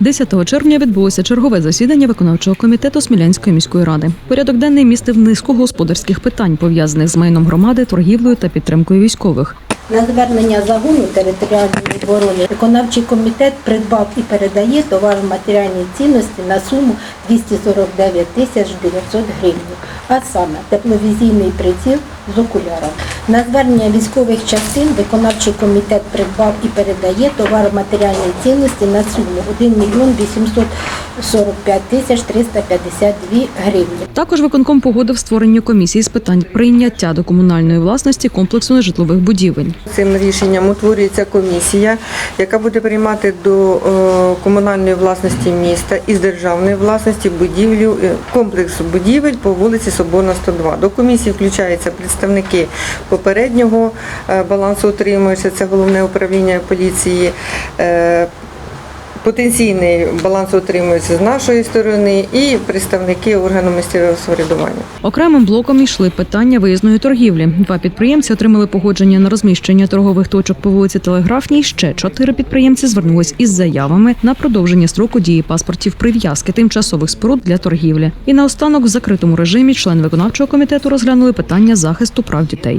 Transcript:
10 червня відбулося чергове засідання виконавчого комітету Смілянської міської ради. Порядок денний містив низку господарських питань, пов'язаних з майном громади, торгівлею та підтримкою військових. На звернення загону територіальної оборони виконавчий комітет придбав і передає товар матеріальні цінності на суму 249 тисяч 900 гривень, а саме тепловізійний приціл з окуляром. На звернення військових частин виконавчий комітет придбав і передає товар матеріальної цінності на суму 1 мільйон 845 тисяч 352 гривні. Також виконком погодив створення комісії з питань прийняття до комунальної власності комплексу нежитлових будівель. Цим рішенням утворюється комісія, яка буде приймати до е, комунальної власності міста із державної власності будівлю е, комплекс будівель по вулиці Соборна 102. До комісії включаються представники попереднього е, балансоутримувача, це головне управління поліції. Потенційний балансоутримувач з нашої сторони і представники органу місцевого самоврядування. Окремим блоком йшли питання виїзної торгівлі. Два підприємці отримали погодження на розміщення торгових точок по вулиці Телеграфній. Ще чотири підприємці звернулись із заявами на продовження строку дії паспортів прив'язки тимчасових споруд для торгівлі. І наостанок в закритому режимі члени виконавчого комітету розглянули питання захисту прав дітей.